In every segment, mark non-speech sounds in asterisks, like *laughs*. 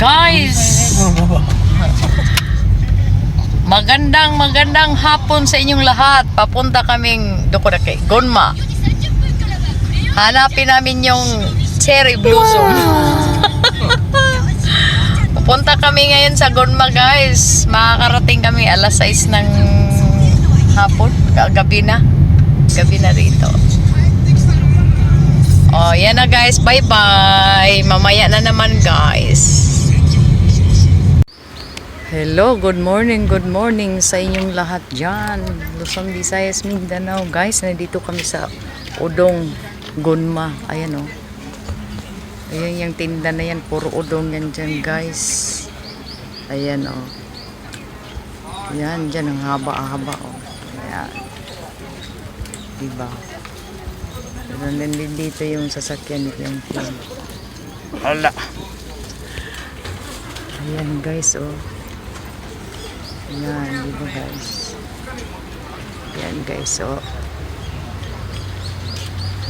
Guys, magandang magandang hapon sa inyong lahat. Papunta kaming kay Gonma. Hanapin namin yung cherry blossom. *laughs* Pupunta kami ngayon sa Gonma guys. Makakarating kami alas 6 ng hapon. Gabi na. Gabi na rito. Oh, yan na guys. Bye-bye. Mamaya na naman guys. Hello, good morning, good morning sa inyong lahat dyan. Luzon, Visayas, Mindanao. Guys, nandito kami sa Udong Gunma. Ayan o. Oh. Ayan yung tinda na yan. Puro udong yan dyan guys. Ayan o. Oh. Yan, dyan ang haba-haba o. Oh. Ayan. Diba? Nandito yung sasakyan Piang. Hala. Ayan guys oh. Ayan, di ba guys? Ayan guys oh.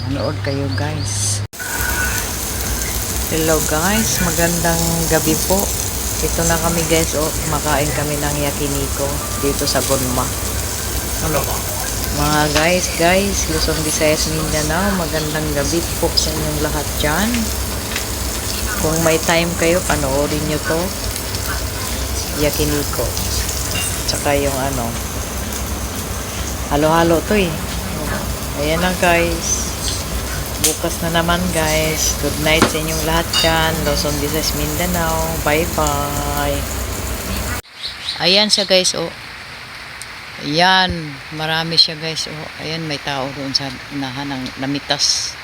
Manood kayo guys. Hello guys, magandang gabi po. Ito na kami guys oh. Makain kami ng yakiniko dito sa Gunma. Ano ba? Mga guys, guys, Luzon, Visayas, Mindanao, magandang gabi po sa inyong lahat dyan. Kung may time kayo, panoorin nyo to. Yakiniko. Tsaka yung ano, halo-halo to eh. Ayan na guys. Bukas na naman guys. Good night sa inyong lahat dyan. Luzon, Visayas, Mindanao. Bye-bye. Ayan siya guys, oh. Ayan, marami siya guys. Oh, ayan, may tao doon sa unahan ng namitas.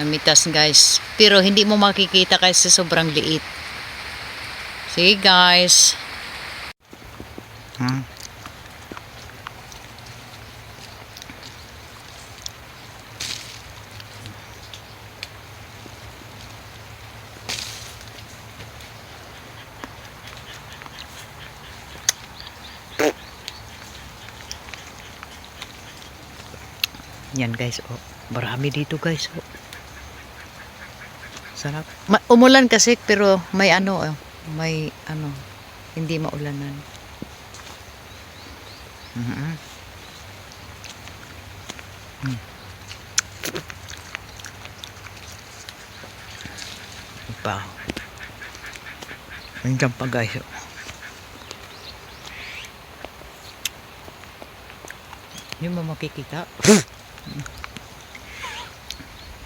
Namitas guys. Pero hindi mo makikita kasi sobrang liit. Sige guys. Hmm. Yan guys, oh. Marami dito guys, oh. Sarap. Ma- umulan kasi pero may ano, oh. May ano, hindi maulanan. Mm. Pa. Nandiyan pa guys, oh. Mo makikita. *laughs*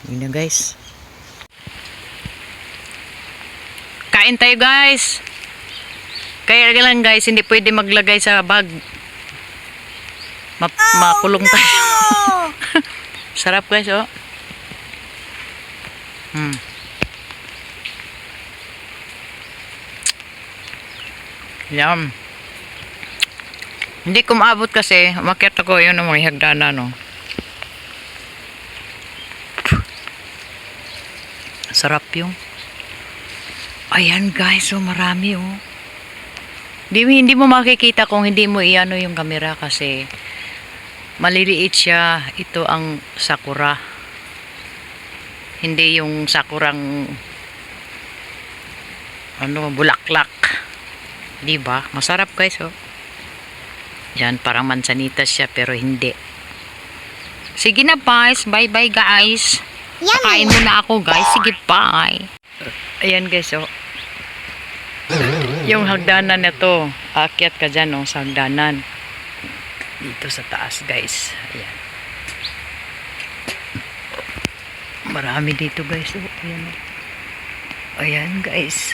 Yun na guys. Kain tayo guys. Kaya lang guys, hindi pwede maglagay sa bag. Ma makulong tayo. *laughs* Sarap guys oh. Hmm. Yum. Hindi ko maabot kasi, umakyat ako yun ang mga hagdana no. Sarap yung. Ayan guys, so marami oh. Hindi, hindi mo makikita kung hindi mo iano yung camera kasi maliliit siya. Ito ang sakura. Hindi yung sakurang ano, bulaklak. Di ba? Masarap guys oh. Yan, parang mansanitas siya pero hindi. Sige na guys, bye bye guys. Kain muna ako guys. Sige, bye. Ayan guys, oh. Yung hagdanan na to, akyat ka dyan, oh, sa hagdanan. Dito sa taas, guys. Ayan. Marami dito, guys. Oh, ayan, oh. Ayan, guys.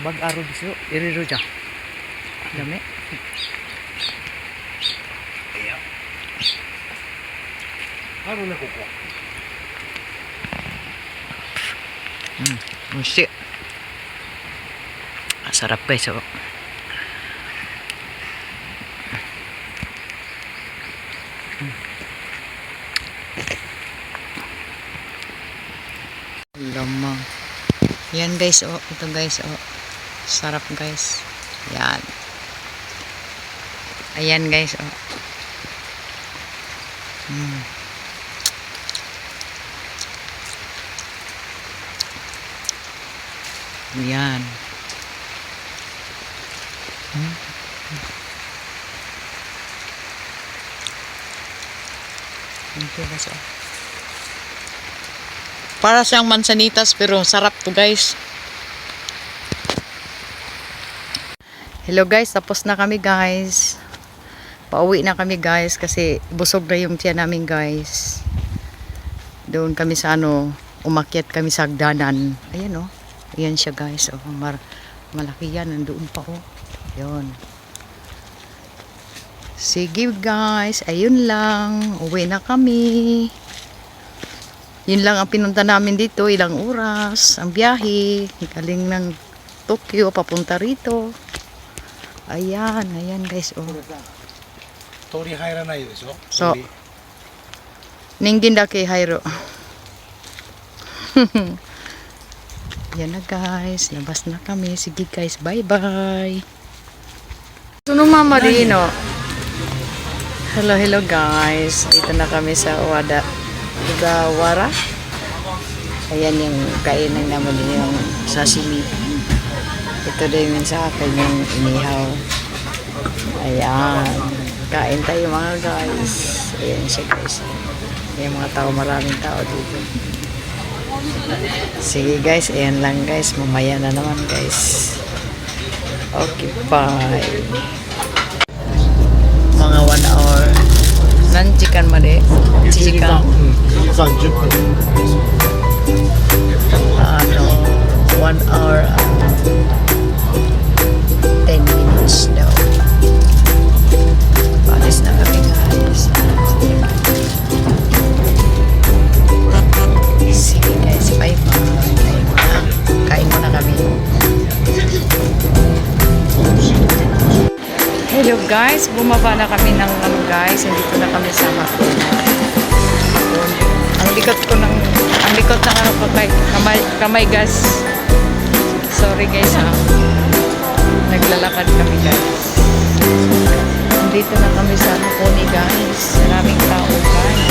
Bag aro diso, iriro dyan. Dami. Aro na kuko. Mm, musi sarap guys oh. Eh, lamang. Yan guys oh. Ito guys oh. Sarap guys. Yan. Ayan guys oh. Mm. yan. Para siyang mansanitas pero sarap to guys. Hello guys, tapos na kami guys. Pauwi na kami guys kasi busog na yung tiyan namin guys. Doon kami sa ano, umakyat kami sa hagdanan. Ayan oh. Ayan siya guys. Oh, mar malaki yan. Nandoon pa oh. Yun. Sige guys, ayun lang. Uwi na kami. Yun lang ang pinunta namin dito, ilang oras. Ang biyahe, galing ng Tokyo, papunta rito. Ayan, ayan guys. Oh. Tori haira na yun, so? So, ningin dake hairo. *laughs* Yan na guys, labas na kami. Sige guys, bye-bye. Suno Mama Rino. Hello, hello guys. Dito na kami sa Wada. Ugawara. Ayan yung kainan naman yung sashimi. Ito din yung sa akin yung inihaw. Ayan. Kain tayo mga guys. Ayan siya guys. Ayan mga tao, maraming tao dito. Sige guys, ayan lang guys. Mamaya na naman guys. Okay, bye. Mga one hour. Nan chicken ma de? Chichikan. Ano, one hour and 10 minutes daw. Guys, bumaba na kami ng ano guys, nandito na kami sa Makuna. Ang likot ko ng ang likot ng ano kamay, kamay, kamay gas. Sorry guys ha. Naglalakad kami guys. Nandito na kami sa Makuni guys. Maraming tao guys.